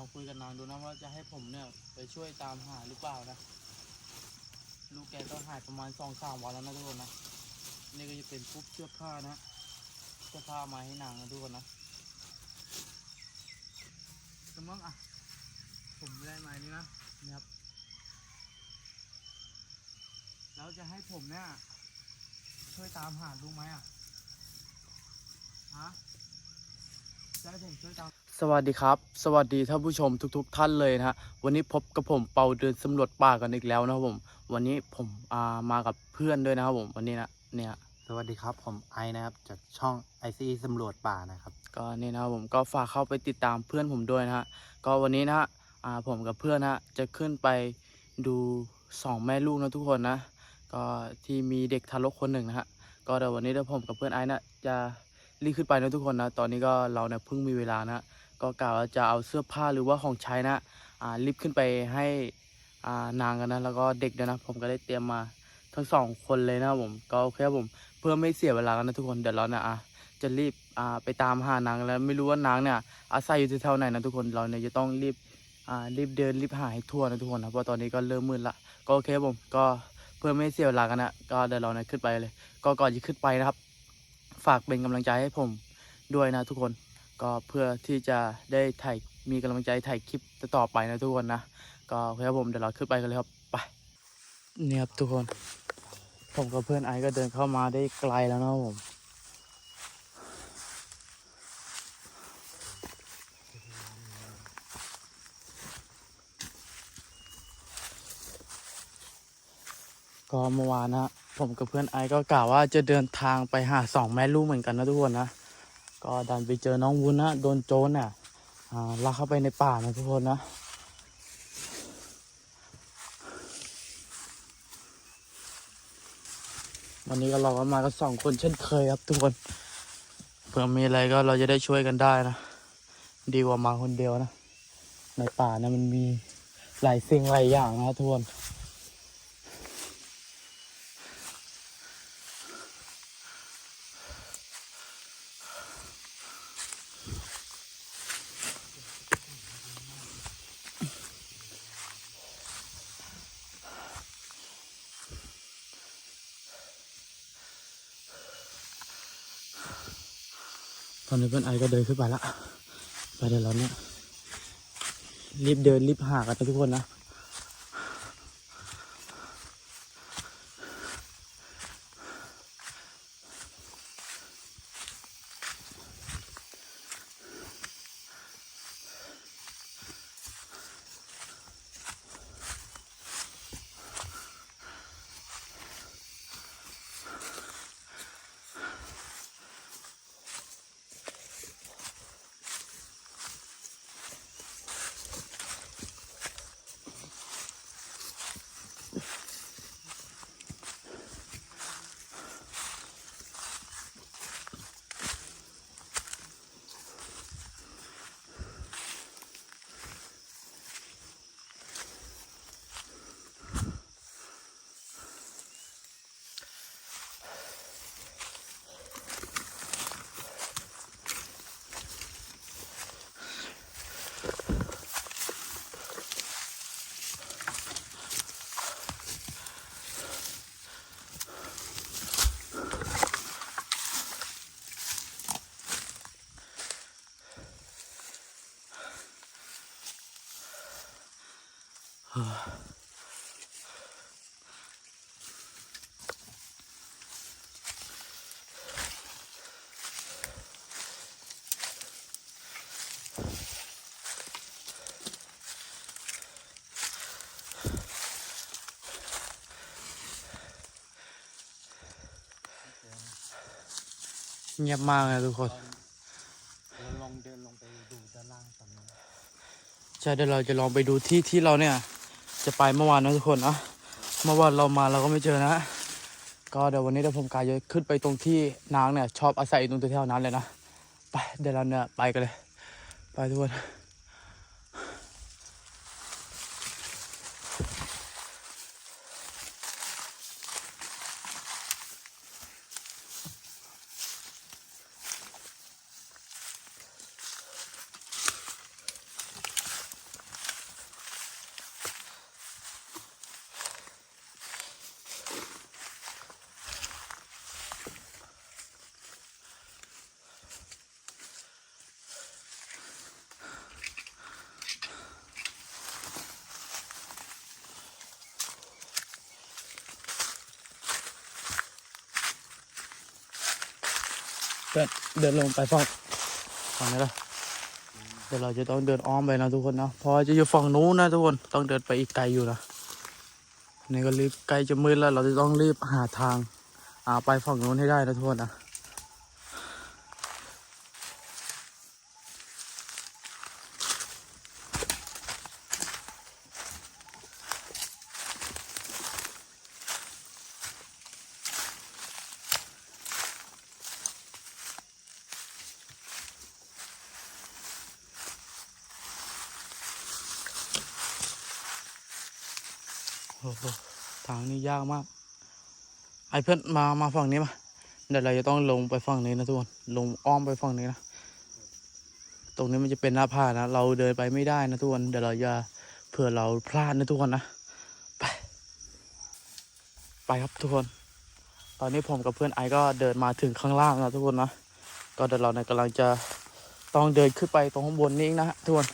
ลองคุยกับนางดูนะว่าจะให้ผมเนี่ยไปช่วยตามหาหรือเปล่านะ ลูกแกก็หายประมาณสองสามวันแล้วนะทุกคนนะ นี่ก็จะเป็นปุ๊บเสื้อผ้านะเสื้อผ้ามาให้นางนะทุกคนนะสมมติอะ ผมได้มานี่นะนี่ครับ แล้วจะให้ผมเนี่ยช่วยตามหาลูไหมอะ ฮะจะให้ผมช่วยตาม สวัสดีครับ สวัสดีท่านผู้ชมทุก ๆ ท่านเลยนะฮะวันนี้พบกับผมเปาเดินสำรวจป่ากันอีกแล้วนะครับผม วันนี้ผมอ่ามากับเพื่อนด้วยนะครับผมวันนี้นะเนี่ยสวัสดีครับผมไอนะครับจากช่องไอซีสำรวจป่านะครับ ก็นี่นะครับผมก็ฝากเข้าไปติดตามเพื่อนผมด้วยนะฮะก็วันนี้นะฮะอ่าผมกับเพื่อนนะฮะจะขึ้นไปดูสองแม่ลูกนะทุกคนนะ ก็ที่มีเด็กทารกคนหนึ่งนะฮะก็เดี๋ยววันนี้เดี๋ยวผมกับเพื่อนไอ้นะจะรีบขึ้นไปนะทุกคนนะ ตอนนี้ก็เราเนี่ยเพิ่งมีเวลานะ ก็กล่าวจะเอาเสื้อผ้าหรือว่าของใช้นะอ่ารีบขึ้นไปให้อ่านางกันนะแล้วก็เด็กด้วยนะ ผมก็ได้เตรียมมาทั้งสองคนเลยนะผมก็โอเคครับผมเพื่อไม่เสียเวลากันนะทุกคนเดี๋ยวเราเนี่ยอะจะรีบอ่าไปตามหานางแล้วไม่รู้ว่านางเนี่ยอาศัยอยู่ที่แถวไหนนะทุกคนเราเนี่ยจะต้องรีบอ่ารีบเดินรีบหาให้ทั่วนะทุกคนนะเพราะตอนนี้ก็เริ่มมืดละก็โอเคครับผมก็เพื่อไม่เสียเวลากันนะก็เดี๋ยวเราเนี่ยขึ้นไปเลย ก็ก่อนจะขึ้นไปนะครับ ฝากเป็นกำลังใจให้ผมด้วยนะทุกคน ก็เพื่อที่จะได้ถ่ายมีกำลังใจถ่ายคลิปต่อไปนะทุกคนนะ ก็เครับผมเดี๋ยวเราขึ้นไปกันเลยครับไปเนี่ยครับทุกคน ผมกับเพื่อนไอซ์ก็เดินเข้ามาได้ไกลแล้วนะผมก็เมื่อวานนะผมกับเพื่อนไอซ์ก็กล่าวว่าจะเดินทางไปหาสองแม่ลูกเหมือนกันนะทุกคนนะ ก็ดันไปเจอน้องวุ้นนะโดนโจรน่ะอ่าลากเข้าไปในป่านะทุกคนนะวันนี้ก็เราก็มากันสองคนเช่นเคยครับทุกคนเผื่อมีอะไรก็เราจะได้ช่วยกันได้นะ ดีกว่ามาคนเดียวนะ ในป่านะมันมีหลายสิ่งหลายอย่างนะทุกคน ตอนนี้เพื่อนไอก็เดินขึ้นไปละ ไปเดี๋ยวเราเนี่ยรีบเดินรีบหากันนะทุกคนนะ เงียบมากเลยทุกคนเราลองเดินลงไปดูด้านล่างก่อนนะใช่เดี๋ยวเราจะลองไปดูที่ที่เราเนี่ย จะไปเมื่อวานนะทุกคนนะเมื่อวานเรามาเราก็ไม่เจอนะก็เดี๋ยววันนี้เดี๋ยวผมกายจะขึ้นไปตรงที่นางเนี่ยชอบอาศัยตรงแถวๆนั้นเลยนะไปเดี๋ยวเราเนี่ยไปกันเลย ไปทุกคน เดินลงไปฝั่งฝั่งนี้ละเดี๋ยวเราจะต้องเดินอ้อมไปนะทุกคนนะพอจะอยู่ฝั่งนู้นนะทุกคนต้องเดินไปอีกไกลอยู่นะนี่ก็รีบใกล้จะมืดแล้ว เราจะต้องรีบหาทางอ่าไปฝั่งนู้นให้ได้นะทุกคนนะ ทางนี้ยากมาก ไอ้เพื่อนมา มาฝั่งนี้มา เดี๋ยวเราจะต้องลงไปฝั่งนี้นะทุกคน ลงอ้อมไปฝั่งนี้นะ ตรงนี้มันจะเป็นหน้าผานะ เราเดินไปไม่ได้นะทุกคน เดี๋ยวเราจะเผื่อเราพลาดนะทุกคนนะ ไป ไปครับทุกคน ตอนนี้ผมกับเพื่อนไอก็เดินมาถึงข้างล่างนะทุกคนนะ ก็เดี๋ยวเราเนี่ยกำลังจะต้องเดินขึ้นไปตรงข้างบนนี้นะทุกคน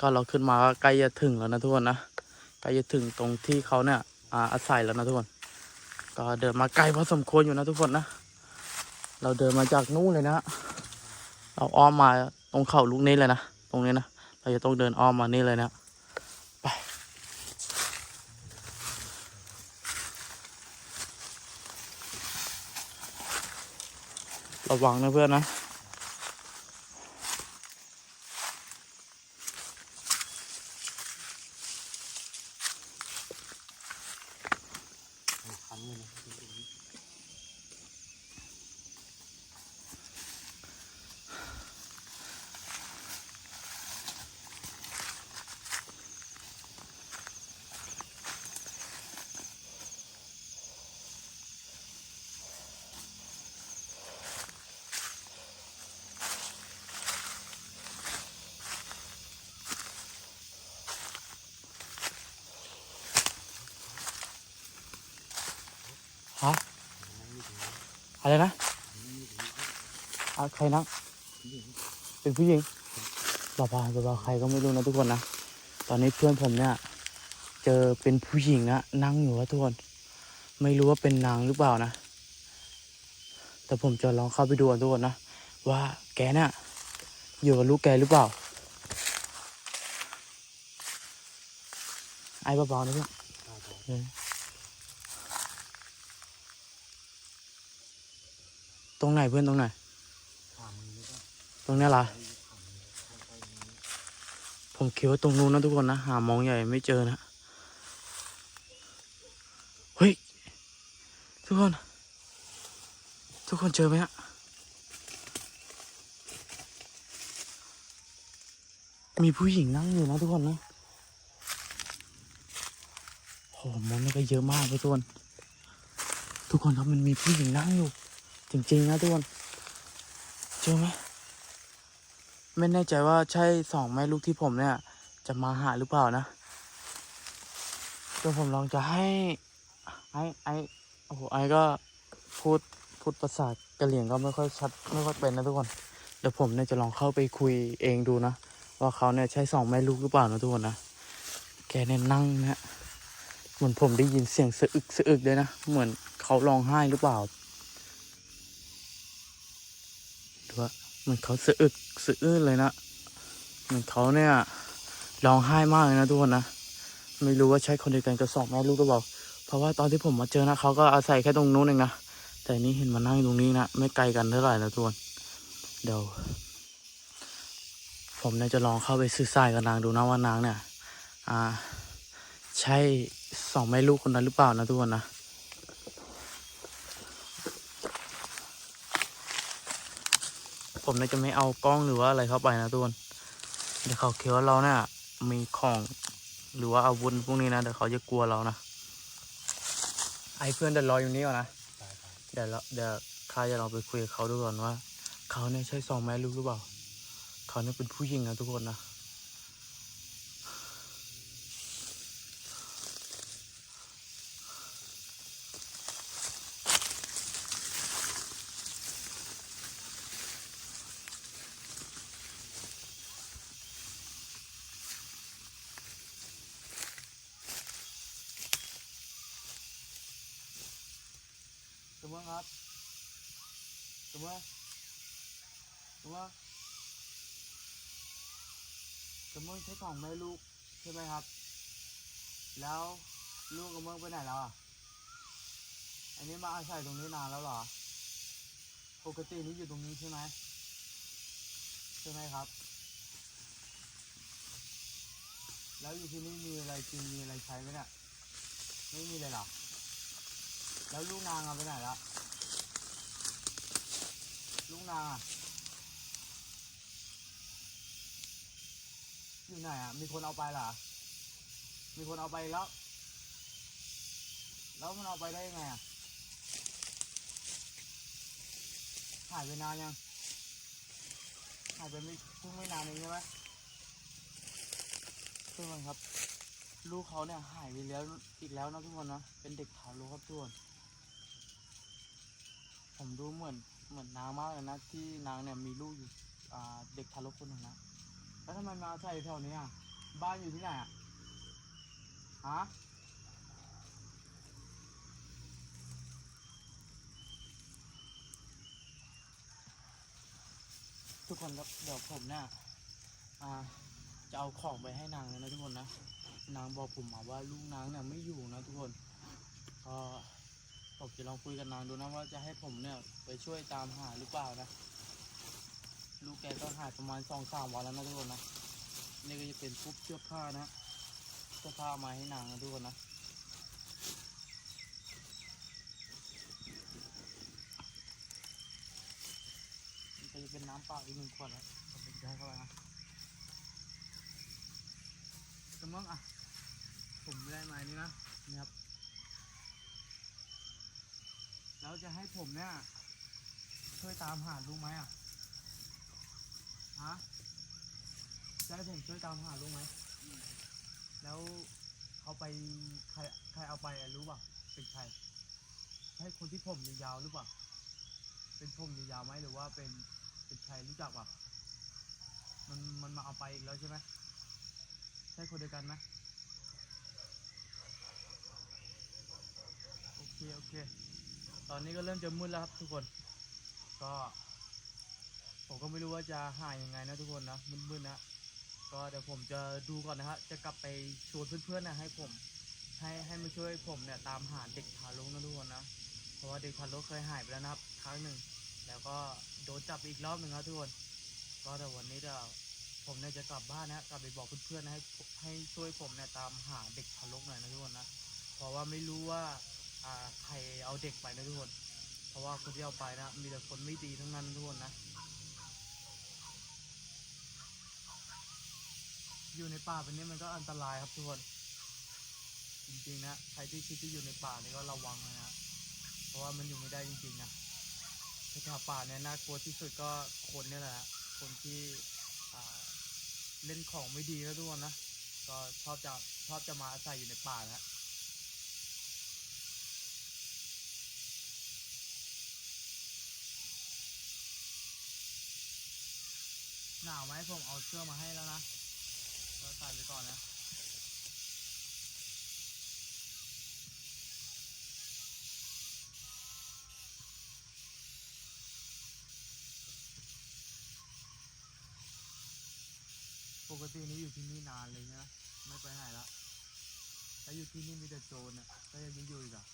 ก็เราขึ้นมาใกล้จะถึงแล้วนะทุกคนนะ ใกล้จะถึงตรงที่เขาเนี่ยอาอาศัยแล้วนะทุกคน ก็เดินมาไกลพอสมควรอยู่นะทุกคนนะ เราเดินมาจากนู้นเลยนะ เราอ้อมมาตรงเขาลูกนี้เลยนะ ตรงนี้นะ เราจะต้องเดินอ้อมมานี่เลยนะไป ระวังนะเพื่อนนะ อะไรนะอะใครนั่งเป็นผู้หญิงบาบาบาบาใครก็ไม่รู้นะทุกคนนะ ตอนนี้เพื่อนผมเนี่ย เจอเป็นผู้หญิงนะนั่งอยู่ว่าทุกคน ไม่รู้ว่าเป็นนางหรือเปล่านะ แต่ผมจะลองเข้าไปดูกันทุกคนนะ ว่าแกเนี่ยอยู่กับลูกแกหรือเปล่า ไอ้เบาๆนะเพื่อนเออ ตรงไหนเพื่อนตรงไหน ตรงเนี้ยเหรอผมคิดว่าตรงนู้นนะทุกคนนะ หามองใหญ่ไม่เจอนะ เฮ้ย ทุกคน ทุกคนเจอไหมฮะมีผู้หญิงนั่งอยู่นะทุกคนนะโหมันก็เยอะมากเลยทุกคน ทุกคนครับมันมีผู้หญิงนั่งอยู่ จริงๆนะทุกคนเจอไหมไม่แน่ใจว่าใช่สองแม่ลูกที่ผมเนี่ย จะมาหาหรือเปล่านะเดี๋ยวผมลองจะให้ไอ้ไอ้โอ้โหไอ้ก็พูดพูดภาษากะเหรี่ยงก็ไม่ค่อยชัดไม่ค่อยเป็นนะทุกคนเดี๋ยวผมเนี่ยจะลองเข้าไปคุยเองดูนะว่าเขาเนี่ยใช่สองแม่ลูกหรือเปล่านะทุกคนนะแกเนี่ยนั่งนะเหมือนผมได้ยินเสียงสะอึกสะอึกเลยนะเหมือนเขาร้องไห้หรือเปล่า ดูว่าเหมือนเขาสะอึกสะอื้นเลยนะเหมือนเขาเนี่ยร้องไห้มากเลยนะทุกคนนะไม่รู้ว่าใช่คนเดียวกันกับสองแม่ลูกหรือเปล่าเพราะว่าตอนที่ผมมาเจอนะเขาก็อาศัยแค่ตรงนู้นเองนะแต่นี่เห็นมานั่งตรงนี้นะไม่ไกลกันเท่าไหร่นะทุกคนเดี๋ยวผมเนี่ยจะลองเข้าไปสื่อสารกับนางดูนะว่านางเนี่ย อ่า ใช่สองแม่ลูกคนนั้นหรือเปล่านะทุกคนนะ ผมเนี่ยจะไม่เอากล้องหรือว่าอะไรเข้าไปนะทุกคนเดี๋ยวเขาคิดว่าเราเนี่ยมีของหรือว่าอาวุธพวกนี้นะเดี๋ยวเขาจะกลัวเรานะไอ้เพื่อนเดี๋ยวรออยู่นี่ก่อนนะเดี๋ยวเราเดี๋ยวข้าจะลองไปคุยกับเขาดูก่อนว่า เขาเนี่ยใช่สองแม่ลูกหรือเปล่า เขาเนี่ยเป็นผู้หญิงนะทุกคนนะ สมมติครับสมมติหรือว่ากระเมืองใช้ของแม่ลูกใช่ไหมครับ แล้วลูกกระเมืองไปไหนแล้วอะ อันนี้มาอาศัยตรงนี้นานแล้วเหรอ ปกตินี่อยู่ตรงนี้ใช่ไหมใช่ไหมครับ แล้วอยู่ที่นี่มีอะไรกินมีอะไรใช้ไหมเนี่ย ไม่มีเลยหรอ แล้วลูกนางเอาไปไหนละลูกนางอะอยู่ไหนอะ มีคนเอาไปเหรอ มีคนเอาไปแล้ว แล้วมันเอาไปได้ยังไงอะหายไปนานยังหายไปไม่เพิ่งไม่นานเองใช่ไหมทุกคนครับ ลูกเขาเนี่ยหายไปแล้วอีกแล้วนะทุกคนนะ เป็นเด็กทารกครับทุกคน ผมดูเหมือนเหมือนนางมากเลยนะที่นางเนี่ยมีลูกอยู่อ่าเด็กทารกคนหนึ่งนะแล้วทำไมมาใส่แถวนี้อะบ้านอยู่ที่ไหนอะฮะทุกคนครับเดี๋ยวผมเนี่ยอ่าจะเอาของไปให้นางเลยนะทุกคนนะนางบอกผมมาว่าลูกนางเนี่ยไม่อยู่นะทุกคนก็ ผมจะลองคุยกับนางดูนะว่าจะให้ผมเนี่ยไปช่วยตามหาหรือเปล่านะ ลูกแกก็หายประมาณสองสามวันแล้วนะทุกคนนะนี่ก็จะเป็นพวกเสื้อผ้านะเสื้อผ้ามาให้นางนะทุกคนนะนี่ก็จะเป็นน้ำเปล่าอีกหนึ่งขวดนะผมจะให้เข้าไปนะสมมติอะ ผมไม่ได้มานี่นะนี่ครับ แล้วจะให้ผมเนี่ย ช่วยตามหาลุงไหมอะ ฮะ จะให้ผมช่วยตามหาลุงไหม แล้วเขาไปใครใครเอาไปอะรู้ป่ะ เป็นใคร ใช่คนที่ผมยาวๆหรือเปล่า เป็นผมยาวๆไหมหรือว่าเป็นเป็นใครรู้จักป่ะ มันมันมาเอาไปอีกแล้วใช่ไหมใช่คนเดียวกันไหมโอเค โอเค ตอนนี้ก็เริ่มจะมืดแล้วครับทุกคน ก็ผมก็ไม่รู้ว่าจะหายยังไงนะทุกคนนะมืดๆนะก็เดี๋ยวผมจะดูก่อนนะฮะจะกลับไปชวนเพื่อนๆนะให้ผม ให้ให้มาช่วยผมเนี่ยตามหาเด็กทารกนะทุกคนนะเพราะว่าเด็กทารกเคยหายไปแล้วนะครับ ครั้งหนึ่งแล้วก็โดนจับอีกรอบหนึ่งครับทุกคน ก็แต่วันนี้เดี๋ยวผมเนี่ยจะกลับบ้านนะกลับไปบอกเพื่อนๆนะให้ให้ช่วยผมเนี่ยตามหาเด็กทารกหน่อยนะทุกคนนะเพราะว่าไม่รู้ว่า อ่าใครเอาเด็กไปนะทุกคน เพราะว่าคนที่เอาไปนะ มีแต่คนไม่ดีทั้งนั้นทุกคนนะ อยู่ในป่าแบบนี้มันก็อันตรายครับทุกคน จริงๆนะ ใครที่คิดที่อยู่ในป่านี่ก็ระวังนะฮะเพราะว่ามันอยู่ไม่ได้จริงๆนะในป่าป่าเนี่ยน่ากลัวที่สุดก็คนนี่แหละ คนที่เล่นของไม่ดีนะทุกคนนะ ก็ชอบจะชอบจะมาอาศัยอยู่ในป่านะ หนาวไหมผมเอาเสื้อมาให้แล้วนะก็ใส่ไปก่อนนะปกตินี้อยู่ที่นี่นานเลยนะไม่ไปไหนละถ้าอยู่ที่นี่มีแต่โจรน่ะก็ยังจะอยู่อีกอะ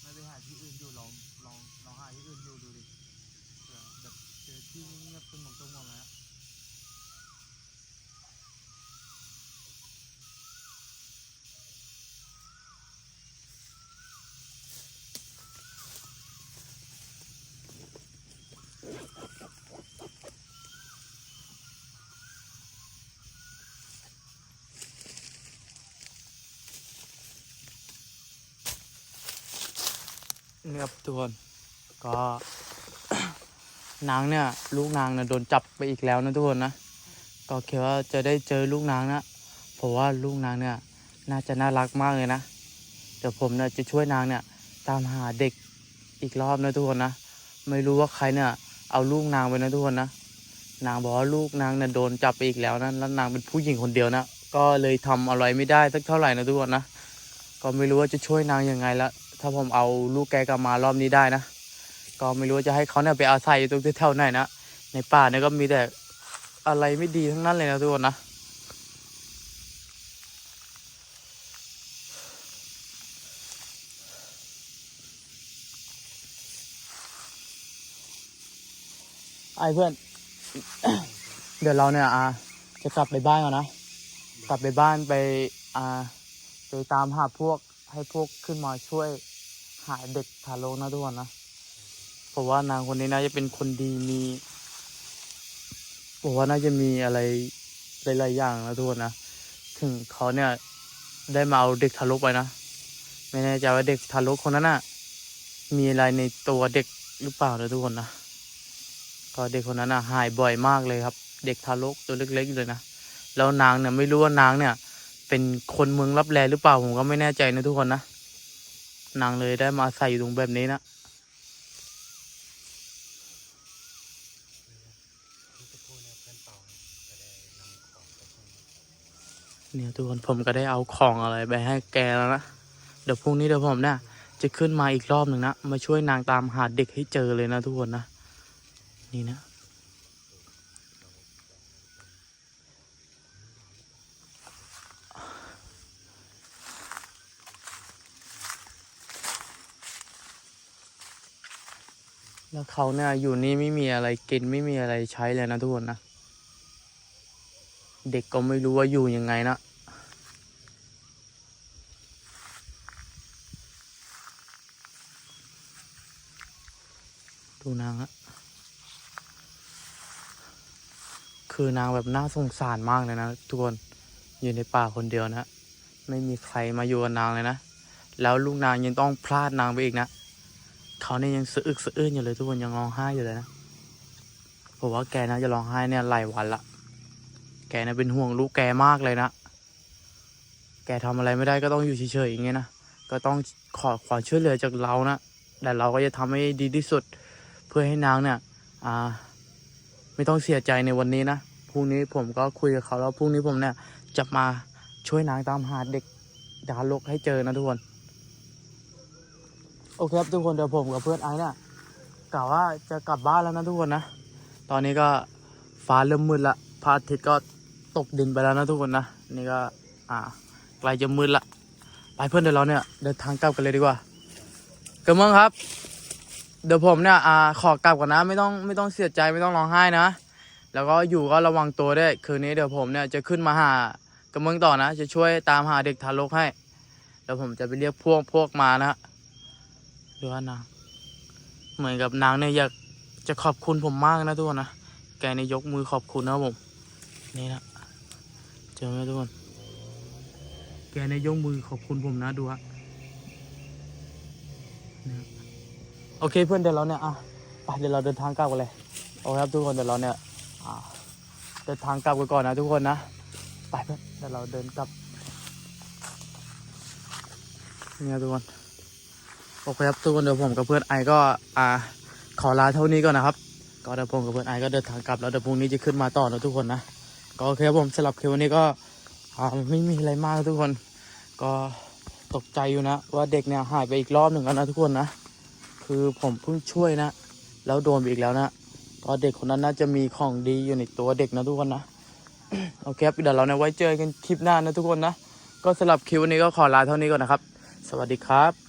ไม่ไปหาที่อื่นอยู่ลองลองลองหาที่อื่นอยู่ดูดิ จอที่เงียบสงบสงบนะนี่ครับทุกคนก็ นางเนี่ย ลูกนางเนี่ยโดนจับไปอีกแล้วนะทุกคนนะก็คิดว่าจะได้เจอลูกนางนะเพราะว่าลูกนางเนี่ย น่าจะน่ารักมากเลยนะเดี๋ยวผมเนี่ยจะช่วยนางเนี่ย ตามหาเด็กอีกรอบนะทุกคนนะไม่รู้ว่าใครเนี่ย เอาลูกนางไปนะทุกคนนะนางบอกว่าลูกนางเนี่ยโดนจับไปอีกแล้วนะแล้วนางเป็นผู้หญิงคนเดียวนะก็เลยทำอะไรไม่ได้สักเท่าไหร่นะทุกคนนะก็ไม่รู้ว่าจะช่วยนางยังไงละถ้าผมเอาลูกแกกลับมารอบนี้ได้นะ ก็ไม่รู้จะให้เขาเนี่ยไปอาศัยอยู่ตรงแถวๆไหนนะในป่าเนี่ยก็มีแต่อะไรไม่ดีทั้งนั้นเลยนะทุกคนนะไอ้เพื่อน เดี๋ยวเราเนี่ยอ่าจะกลับไปบ้านก่อนนะ กลับไปบ้านไปอ่าไปตามหาพวกให้พวกขึ้นมาช่วยหาเด็กทารกนะทุกคนนะ ราะว่านางคนนี้น่าจะเป็นคนดีมีบอกว่าน่าจะมีอะไรหลายๆอย่างนะทุกคนนะถึงเขาเนี่ยได้มาเอาเด็กทารกไปนะไม่แน่ใจว่าเด็กทารกคนนั้นน่ะ มีอะไรในตัวเด็กหรือเปล่านะทุกคนนะก็เด็กคนนั้นอะ หายบ่อยมากเลยครับ เด็กทารกตัวเล็กๆเลยนะแล้วนางเนี่ยไม่รู้ว่านางเนี่ย เป็นคนเมืองรับแลหรือเปล่าผมก็ไม่แน่ใจนะทุกคนนะนางเลยได้มาใส่อยู่ตรงแบบนี้นะ เนี่ยทุกคนผมก็ได้เอาของอะไรไปให้แกแล้วนะเดี๋ยวพรุ่งนี้เดี๋ยวผมเนี่ยจะขึ้นมาอีกรอบหนึ่งนะมาช่วยนางตามหาเด็กให้เจอเลยนะทุกคนนะนี่นะแล้วเขาเนี่ยอยู่นี่ไม่มีอะไรกินไม่มีอะไรใช้เลยนะทุกคนนะ เด็กก็ไม่รู้ว่าอยู่ยังไงนะดูนางอะคือนางแบบน่าสงสารมากเลยนะทุกคนอยู่ในป่าคนเดียวนะไม่มีใครมาอยู่กับนางเลยนะ แล้วลูกนางยังต้องพลาดนางไปอีกนะเขาเนี่ยยังสะอึกสะอื้นอยู่เลยทุกคนยังร้องไห้อยู่เลยนะผมว่าแกน่าจะร้องไห้เนี่ยหลายวันละ แกน่ะเป็นห่วงลูกแกมากเลยนะ แกทำอะไรไม่ได้ก็ต้องอยู่เฉยๆอย่างเงี้ยนะ ก็ต้องขอความช่วยเหลือจากเรานะ แต่เราก็จะทำให้ดีที่สุด เพื่อให้นางเนี่ยอ่า ไม่ต้องเสียใจในวันนี้นะ พรุ่งนี้ผมก็คุยกับเขาแล้วพรุ่งนี้ผมเนี่ยจะมาช่วยนางตามหาเด็กดาลกให้เจอนะทุกคน โอเคครับทุกคนเดี๋ยวผมกับเพื่อนไอ้เนี่ยกล่าวว่าจะกลับบ้านแล้วนะทุกคนนะ ตอนนี้ก็ฟ้าเริ่มมืดละพระอาทิตย์ก็ ตกดินไปแล้วนะทุกคนนะ นี่ก็ อ่าใกล้จะมืดละ ไปเพื่อนเดี๋ยวเราเนี่ยเดินทางกลับกันเลยดีกว่ากระเมืองครับ เดี๋ยวผมเนี่ยอ่าขอกลับก่อนนะ ไม่ต้องไม่ต้องเสียใจไม่ต้องร้องไห้นะ แล้วก็อยู่ก็ระวังตัวด้วยคืนนี้เดี๋ยวผมเนี่ยจะขึ้นมาหากระเมืองต่อนะ จะช่วยตามหาเด็กทารกให้ แล้วผมจะไปเรียกพวกพวกมานะดูว่านางเหมือนกับนางเนี่ยอยากจะขอบคุณผมมากนะทุกคนนะ แกเนยกมือขอบคุณนะผม นี่นะ เจอไหมทุกคน แกเนี่ยยกมือขอบคุณผมนะดูฮะเนี่ยโอเคเพื่อนเดี๋ยวเราเนี่ยอะไปเดี๋ยวเราเดินทางกลับกันเลยโอเคครับทุกคนเดี๋ยวเราเนี่ยอ่าเดินทางกลับกันก่อนนะทุกคนนะไปเพื่อนเดี๋ยวเราเดินกลับเนี่ยทุกคนโอเคครับทุกคนเดี๋ยวผมกับเพื่อนไอก็อ่าขอลาเท่านี้ก่อนนะครับ ก็เดี๋ยวผมกับเพื่อนไอก็เดินทางกลับแล้วเดี๋ยวพรุ่งนี้จะขึ้นมาต่อนะทุกคนนะ ก็โอเคครับผมสำหรับคลิปวันนี้ก็ไม่มีอะไรมากทุกคน ก็ตกใจอยู่นะ ว่าเด็กเนี่ยหายไปอีกรอบหนึ่งแล้วนะทุกคนนะ คือผมเพิ่งช่วยนะ แล้วโดนไปอีกแล้วนะก็เด็กคนนั้นน่าจะมีของดีอยู่ในตัวเด็กนะทุกคนนะโอเคครับเดี๋ยวเราเนี่ยไว้เจอกันคลิปหน้านะทุกคนนะ ก็สำหรับคลิปวันนี้ก็ขอลาเท่านี้ก่อนนะครับ สวัสดีครับ